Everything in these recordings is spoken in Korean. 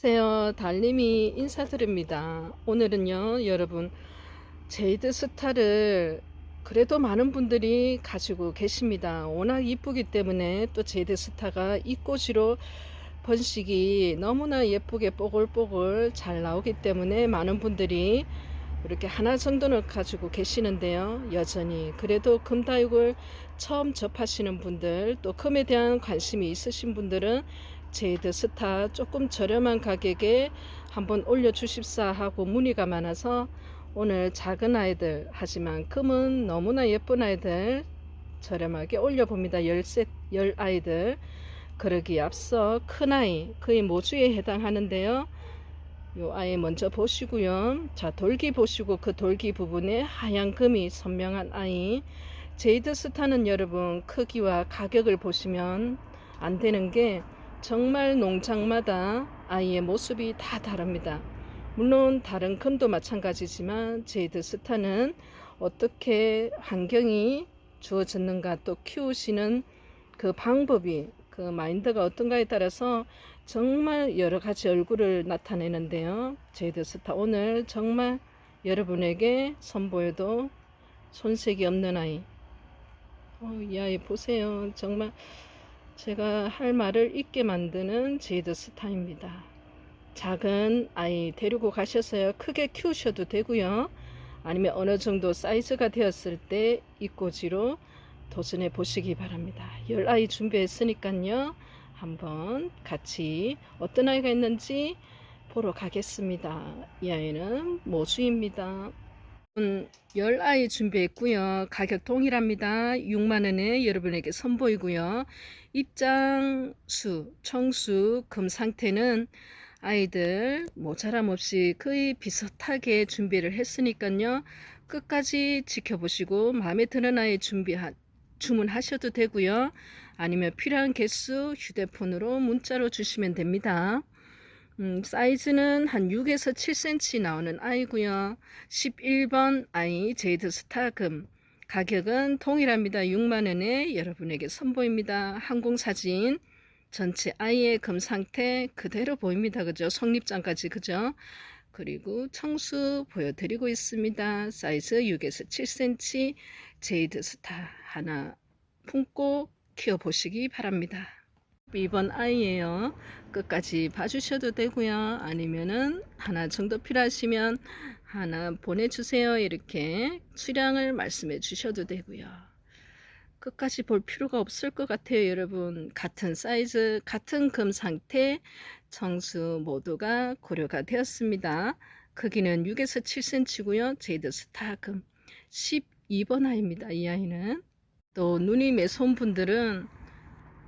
안녕하세요. 달님이 인사드립니다. 오늘은요, 여러분, 제이드 스타를 그래도 많은 분들이 가지고 계십니다. 워낙 이쁘기 때문에 또 제이드 스타가 이 꽃으로 번식이 너무나 예쁘게 뽀글뽀글 잘 나오기 때문에 많은 분들이 이렇게 하나 정도는 가지고 계시는데요. 여전히 그래도 금다육을 처음 접하시는 분들 또 금에 대한 관심이 있으신 분들은 제이드 스타 조금 저렴한 가격에 한번 올려주십사 하고 문의가 많아서 오늘 작은 아이들 하지만 금은 너무나 예쁜 아이들 저렴하게 올려봅니다. 열셋 열 아이들 그러기 앞서 큰 아이 거의 모주에 해당하는데요. 요 아이 먼저 보시고요. 자 돌기 보시고 그 돌기 부분에 하얀 금이 선명한 아이 제이드 스타는 여러분 크기와 가격을 보시면 안 되는 게 정말 농장마다 아이의 모습이 다 다릅니다. 물론 다른 금도 마찬가지지만 제이드 스타는 어떻게 환경이 주어졌는가 또 키우시는 그 방법이 그 마인드가 어떤가에 따라서 정말 여러 가지 얼굴을 나타내는데요. 제이드 스타 오늘 정말 여러분에게 선보여도 손색이 없는 아이. 어, 이 아이 보세요. 정말 제가 할 말을 잊게 만드는 제이드 스타입니다. 작은 아이 데리고 가셔서요. 크게 키우셔도 되고요. 아니면 어느 정도 사이즈가 되었을 때 이꼬지로 도전해 보시기 바랍니다. 열 아이 준비했으니까요. 한번 같이 어떤 아이가 있는지 보러 가겠습니다. 이 아이는 모주입니다. 음, 열 아이 준비했고요. 가격 동일합니다. 6만원에 여러분에게 선보이고요. 입장수, 청수, 금 상태는 아이들 모자람 없이 거의 비슷하게 준비를 했으니까요. 끝까지 지켜보시고 마음에 드는 아이 준비하, 주문하셔도 되고요. 아니면 필요한 개수 휴대폰으로 문자로 주시면 됩니다. 음, 사이즈는 한 6에서 7cm 나오는 아이고요. 11번 아이 제이드 스타금 가격은 동일합니다. 6만원에 여러분에게 선보입니다. 항공사진 전체 아이의 금 상태 그대로 보입니다. 그죠? 속립장까지 그죠? 그리고 청수 보여드리고 있습니다. 사이즈 6에서 7cm 제이드 스타 하나 품고 키워보시기 바랍니다. 이번 아이예요. 끝까지 봐주셔도 되고요. 아니면은 하나 정도 필요하시면 하나 보내주세요. 이렇게 수량을 말씀해 주셔도 되고요. 끝까지 볼 필요가 없을 것 같아요. 여러분 같은 사이즈 같은 금 상태 청수 모두가 고려가 되었습니다. 크기는 6에서 7cm고요. 제이드 스타금 12번 아이입니다. 이 아이는 또 눈이 매서운 분들은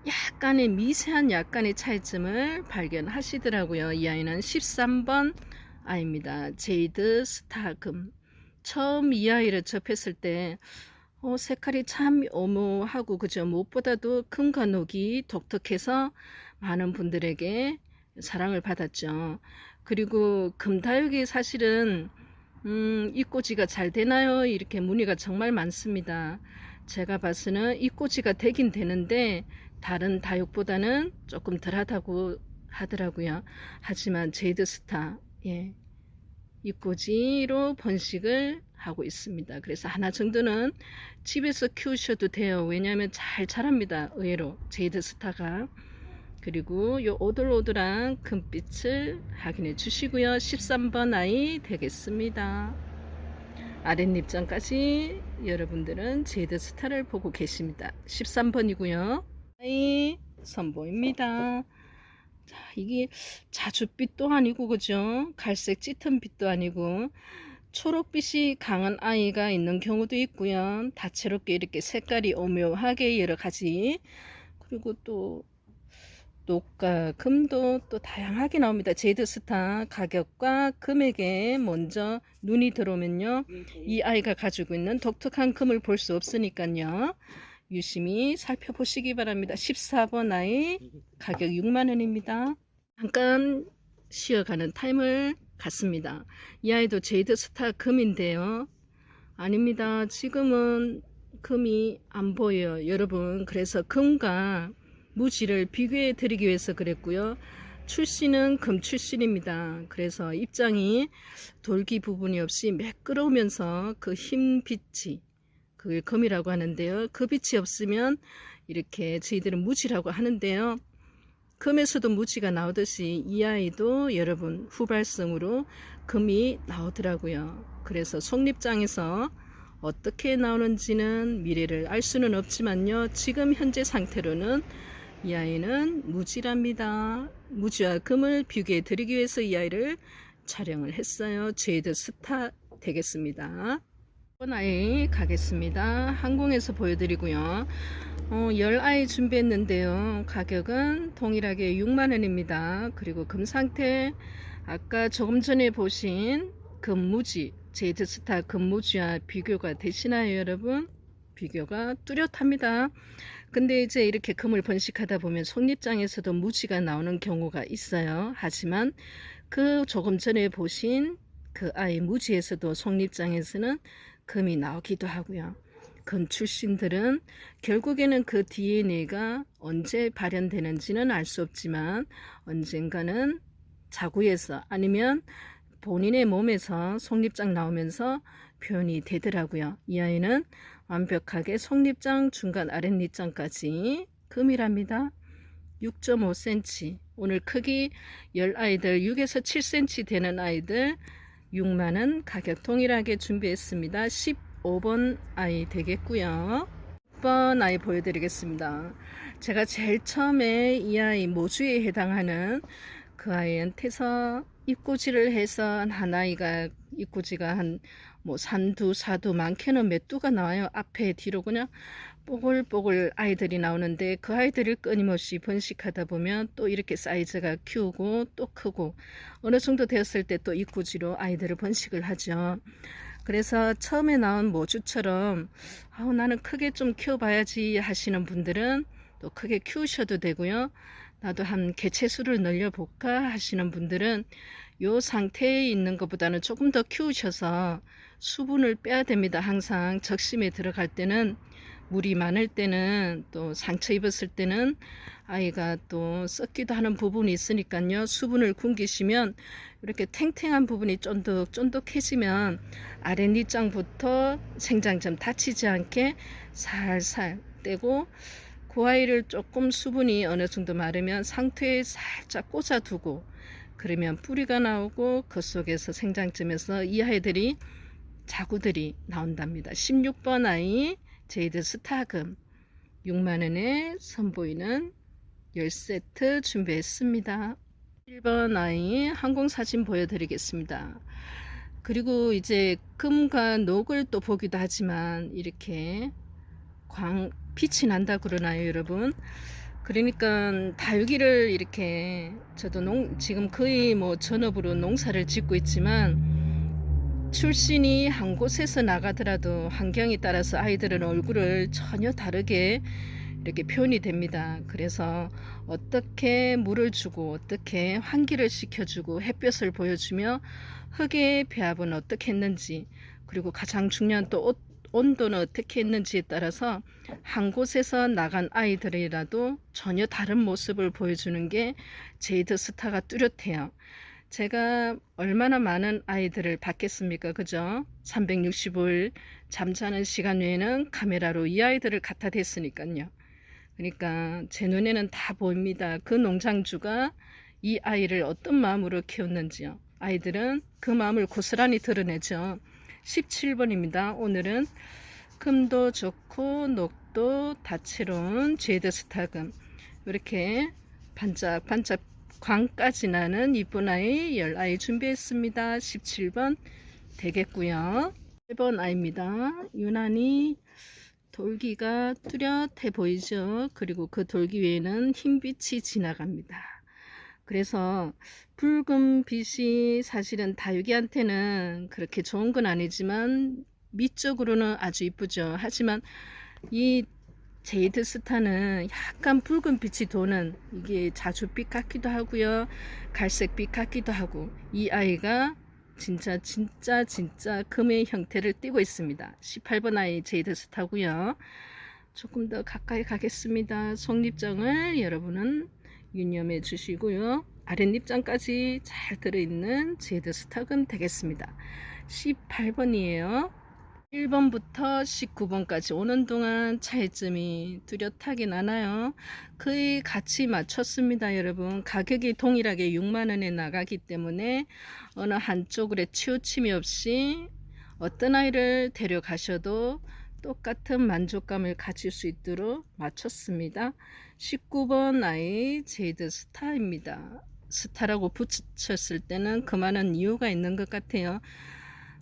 약간의 미세한 약간의 차이점을 발견하시더라고요. 이 아이는 13번 아이입니다. 제이드 스타금. 처음 이 아이를 접했을 때 어, 색깔이 참 오묘하고 그죠. 무엇보다도 금과 녹이 독특해서 많은 분들에게 사랑을 받았죠. 그리고 금다육이 사실은 음, 이 꼬지가 잘 되나요? 이렇게 문의가 정말 많습니다. 제가 봐서는 이 꼬지가 되긴 되는데 다른 다육보다는 조금 덜하다고 하더라고요. 하지만 제이드 스타, 예, 이 꼬지로 번식을 하고 있습니다. 그래서 하나 정도는 집에서 키우셔도 돼요. 왜냐하면 잘 자랍니다. 의외로 제이드 스타가. 그리고 요 오돌오돌한 금빛을 확인해 주시고요. 13번 아이 되겠습니다. 아랫입장까지 여러분들은 제이드 스타를 보고 계십니다. 13번이고요. 아이 선보입니다. 자, 이게 자줏빛도 아니고 그죠? 갈색 짙은 빛도 아니고 초록빛이 강한 아이가 있는 경우도 있고요. 다채롭게 이렇게 색깔이 오묘하게 여러 가지 그리고 또 녹과 금도 또 다양하게 나옵니다. 제이드 스타 가격과 금액에 먼저 눈이 들어오면요. 이 아이가 가지고 있는 독특한 금을 볼 수 없으니까요. 유심히 살펴보시기 바랍니다. 14번 아이 가격 6만원입니다. 잠깐 쉬어가는 타임을 같습니다. 이 아이도 제이드 스타 금인데요. 아닙니다. 지금은 금이 안 보여요. 여러분. 그래서 금과 무지를 비교해 드리기 위해서 그랬고요. 출신은 금 출신입니다. 그래서 입장이 돌기 부분이 없이 매끄러우면서 그 흰 빛이 그걸 금이라고 하는데요. 그 빛이 없으면 이렇게 저희들은 무지라고 하는데요. 금에서도 무지가 나오듯이 이 아이도 여러분 후발성으로 금이 나오더라고요. 그래서 속립장에서 어떻게 나오는지는 미래를 알 수는 없지만요. 지금 현재 상태로는 이 아이는 무지랍니다. 무지와 금을 비교해 드리기 위해서 이 아이를 촬영을 했어요. 제이드 스타 되겠습니다. 이번 아이 가겠습니다. 항공에서 보여드리고요. 어, 10아이 준비했는데요. 가격은 동일하게 6만원입니다. 그리고 금 상태, 아까 조금 전에 보신 금무지, 제이드 스타 금무지와 비교가 되시나요, 여러분? 비교가 뚜렷합니다. 근데 이제 이렇게 금을 번식하다 보면 속립장에서도 무지가 나오는 경우가 있어요. 하지만 그 조금 전에 보신 그 아이 무지에서도 속립장에서는 금이 나오기도 하고요. 금 출신들은 결국에는 그 DNA가 언제 발현되는지는 알 수 없지만 언젠가는 자구에서 아니면 본인의 몸에서 속립장 나오면서 표현이 되더라고요. 이 아이는 완벽하게 속립장 중간 아랫립장까지 금이랍니다. 6.5cm 오늘 크기 10아이들 6에서 7cm 되는 아이들 6만원 가격 동일하게 준비했습니다. 15번 아이 되겠고요. 6번 아이 보여드리겠습니다. 제가 제일 처음에 이 아이 모주에 해당하는 그 아이한테서 입꼬지를 해서 한 아이가 입꼬지가 한 뭐 산두 사두 많게는 몇 두가 나와요. 앞에 뒤로 그냥 뽀글뽀글 아이들이 나오는데 그 아이들을 끊임없이 번식하다 보면 또 이렇게 사이즈가 키우고 또 크고 어느 정도 되었을 때 또 입꼬지로 아이들을 번식을 하죠. 그래서 처음에 나온 모주처럼 아우 나는 크게 좀 키워봐야지 하시는 분들은 또 크게 키우셔도 되고요. 나도 한 개체수를 늘려볼까 하시는 분들은 이 상태에 있는 것보다는 조금 더 키우셔서 수분을 빼야 됩니다. 항상 적심에 들어갈 때는 물이 많을 때는 또 상처 입었을 때는 아이가 또 썩기도 하는 부분이 있으니까요. 수분을 굶기시면 이렇게 탱탱한 부분이 쫀득쫀득해지면 아랫니장부터 생장점 다치지 않게 살살 떼고 그 아이를 조금 수분이 어느 정도 마르면 상태에 살짝 꽂아두고 그러면 뿌리가 나오고 그 속에서 생장점에서 이 아이들이 자구들이 나온답니다. 16번 아이 제이드 스타금 6만원에 선보이는 10세트 준비했습니다. 1번 아이 항공사진 보여드리겠습니다. 그리고 이제 금과 녹을 또 보기도 하지만 이렇게 광 빛이 난다 그러나요 여러분 그러니까 다육이를 이렇게 저도 농, 지금 거의 뭐 전업으로 농사를 짓고 있지만 출신이 한 곳에서 나가더라도 환경에 따라서 아이들은 얼굴을 전혀 다르게 이렇게 표현이 됩니다. 그래서 어떻게 물을 주고 어떻게 환기를 시켜주고 햇볕을 보여주며 흙의 배합은 어떻게 했는지 그리고 가장 중요한 또 옷, 온도는 어떻게 했는지에 따라서 한 곳에서 나간 아이들이라도 전혀 다른 모습을 보여주는 게 제이드 스타가 뚜렷해요. 제가 얼마나 많은 아이들을 봤겠습니까? 그죠? 365일 잠자는 시간 외에는 카메라로 이 아이들을 갖다 댔으니까요. 그러니까 제 눈에는 다 보입니다. 그 농장주가 이 아이를 어떤 마음으로 키웠는지요. 아이들은 그 마음을 고스란히 드러내죠. 17번입니다. 오늘은 금도 좋고 녹도 다채로운 제드스타금 이렇게 반짝반짝 광까지 나는 이쁜 아이 10아이 준비했습니다. 17번 되겠고요. 1번 아이입니다. 유난히 돌기가 뚜렷해 보이죠. 그리고 그 돌기 위에는 흰 빛이 지나갑니다. 그래서 붉은 빛이 사실은 다육이한테는 그렇게 좋은 건 아니지만 밑쪽으로는 아주 이쁘죠. 하지만 이 제이드 스타는 약간 붉은 빛이 도는 이게 자주빛 같기도 하고요. 갈색빛 같기도 하고 이 아이가 진짜 진짜 진짜 금의 형태를 띠고 있습니다. 18번 아이 제이드 스타고요. 조금 더 가까이 가겠습니다. 속립장을 여러분은 유념해 주시고요. 아랫립장까지 잘 들어있는 제이드 스탁은 되겠습니다. 18번이에요. 1번부터 19번까지 오는 동안 차이점이 뚜렷하게 나나요? 거의 같이 맞췄습니다, 여러분. 가격이 동일하게 6만원에 나가기 때문에 어느 한쪽으로 치우침이 없이 어떤 아이를 데려가셔도 똑같은 만족감을 가질 수 있도록 맞췄습니다. 19번 아이 제이드 스타입니다. 스타라고 붙였을 때는 그만한 이유가 있는 것 같아요.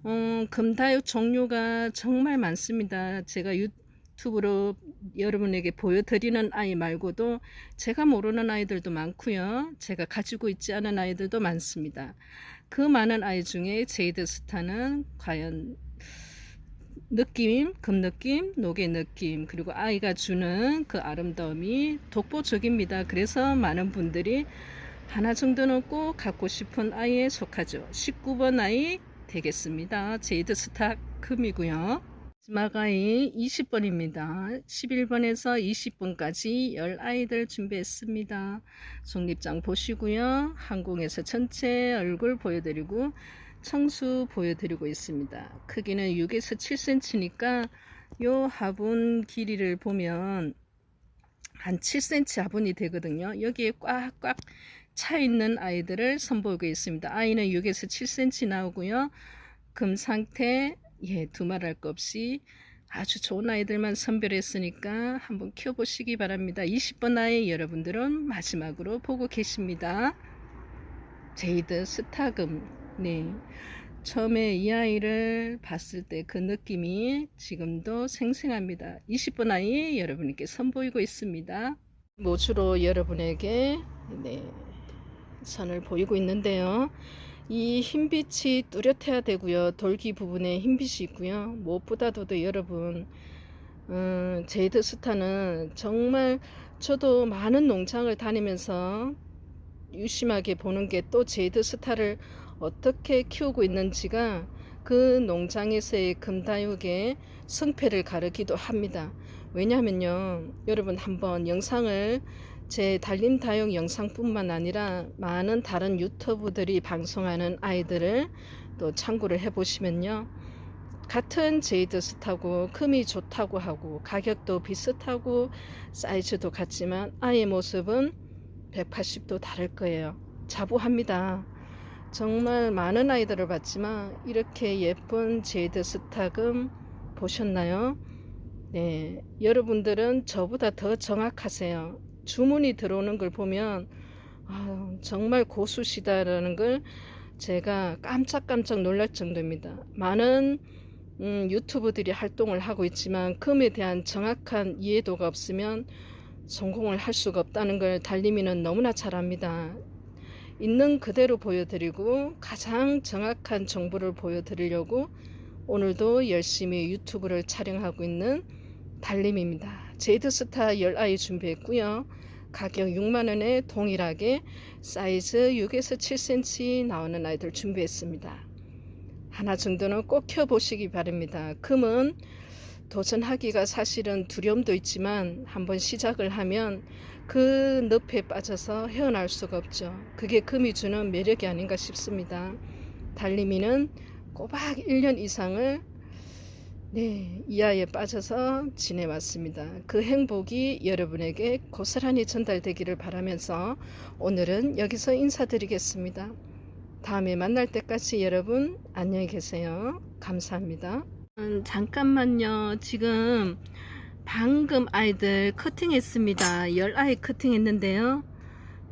어, 금다육 종류가 정말 많습니다. 제가 유튜브로 여러분에게 보여드리는 아이 말고도 제가 모르는 아이들도 많고요. 제가 가지고 있지 않은 아이들도 많습니다. 그 많은 아이 중에 제이드 스타는 과연 느낌, 금 느낌, 녹의 느낌, 그리고 아이가 주는 그 아름다움이 독보적입니다. 그래서 많은 분들이 하나 정도는 꼭 갖고 싶은 아이에 속하죠. 19번 아이 되겠습니다. 제이드 스타 금이고요. 마지막 아이 20번입니다. 11번에서 20번까지 10아이들 준비했습니다. 속립장 보시고요. 항공에서 전체 얼굴 보여드리고 청수 보여드리고 있습니다. 크기는 6에서 7cm니까 요 화분 길이를 보면 한 7cm 화분이 되거든요. 여기에 꽉꽉 차 있는 아이들을 선보이고 있습니다. 아이는 6에서 7cm 나오고요. 금 상태 예, 두말할 것 없이 아주 좋은 아이들만 선별했으니까 한번 키워보시기 바랍니다. 20번 아이 여러분들은 마지막으로 보고 계십니다. 제이드 스타금 네. 처음에 이 아이를 봤을 때 그 느낌이 지금도 생생합니다. 20번 아이 여러분께 선보이고 있습니다. 모주로 여러분에게 네, 선을 보이고 있는데요. 이 흰빛이 뚜렷해야 되고요. 돌기 부분에 흰빛이 있고요. 무엇보다도 여러분 음, 제이드 스타는 정말 저도 많은 농장을 다니면서 유심하게 보는 게 또 제이드 스타를 어떻게 키우고 있는지가 그 농장에서의 금다육의 성패를 가르기도 합니다. 왜냐하면요, 여러분 한번 영상을 제 달림 다육 영상뿐만 아니라 많은 다른 유튜브들이 방송하는 아이들을 또 참고를 해보시면요. 같은 제이드 스타고 금이 좋다고 하고 가격도 비슷하고 사이즈도 같지만 아이의 모습은 180도 다를 거예요. 자부합니다. 정말 많은 아이들을 봤지만 이렇게 예쁜 제이드 스타금 보셨나요? 네, 여러분들은 저보다 더 정확하세요. 주문이 들어오는 걸 보면 아, 정말 고수시다라는 걸 제가 깜짝깜짝 놀랄 정도입니다. 많은 음, 유튜브들이 활동을 하고 있지만 금에 대한 정확한 이해도가 없으면 성공을 할 수가 없다는 걸 달리미는 너무나 잘 압니다. 있는 그대로 보여드리고 가장 정확한 정보를 보여드리려고 오늘도 열심히 유튜브를 촬영하고 있는 달림입니다. 제이드스타 10아이 준비했고요. 가격 6만원에 동일하게 사이즈 6에서 7cm 나오는 아이들 준비했습니다. 하나 정도는 꼭 켜보시기 바랍니다. 금은 도전하기가 사실은 두려움도 있지만 한번 시작을 하면 그 늪에 빠져서 헤어날 수가 없죠. 그게 금이 주는 매력이 아닌가 싶습니다. 달리미는 꼬박 1년 이상을 네, 이하에 빠져서 지내왔습니다. 그 행복이 여러분에게 고스란히 전달되기를 바라면서 오늘은 여기서 인사드리겠습니다. 다음에 만날 때까지 여러분 안녕히 계세요. 감사합니다. 음, 잠깐만요. 지금 방금 아이들 커팅했습니다. 10아이 커팅했는데요.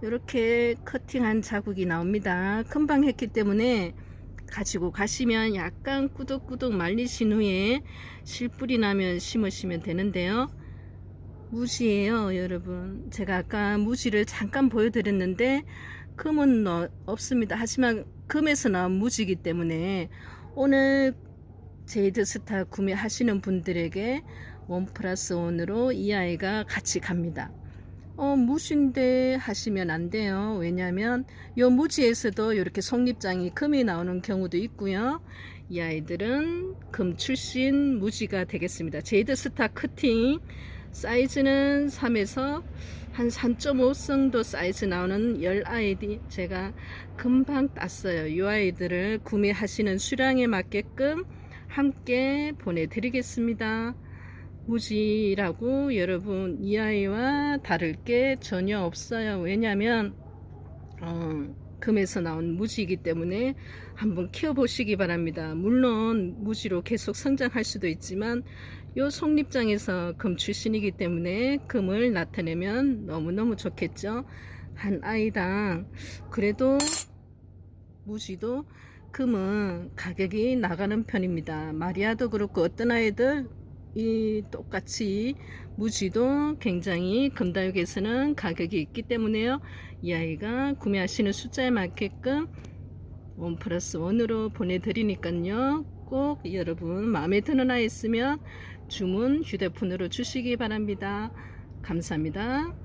이렇게 커팅한 자국이 나옵니다. 금방 했기 때문에 가지고 가시면 약간 꾸덕꾸덕 말리신 후에 실뿌리 나면 심으시면 되는데요. 무지예요 여러분 제가 아까 무지를 잠깐 보여드렸는데 금은 없습니다 하지만 금에서 나온 무지이기 때문에 오늘 제이드 스타 구매하시는 분들에게 원 플러스 원으로 이 아이가 같이 갑니다. 어, 무신데 하시면 안 돼요. 왜냐면 요 무지에서도 이렇게 속립장이 금이 나오는 경우도 있고요. 이 아이들은 금 출신 무지가 되겠습니다. 제이드 스타 커팅 사이즈는 3에서 한 3.5 정도 사이즈 나오는 10아이디 제가 금방 땄어요. 이 아이들을 구매하시는 수량에 맞게끔 함께 보내드리겠습니다. 무지라고 여러분 이 아이와 다를 게 전혀 없어요. 왜냐면 어, 금에서 나온 무지이기 때문에 한번 키워보시기 바랍니다. 물론 무지로 계속 성장할 수도 있지만 요 속립장에서 금 출신이기 때문에 금을 나타내면 너무너무 좋겠죠. 한 아이당 그래도 무지도 금은 가격이 나가는 편입니다. 마리아도 그렇고 어떤 아이들 이 똑같이 무지도 굉장히 금다육에서는 가격이 있기 때문에요. 이 아이가 구매하시는 숫자에 맞게끔 원 플러스 원으로 보내드리니까요. 꼭 여러분 마음에 드는 아이 있으면 주문 휴대폰으로 주시기 바랍니다. 감사합니다.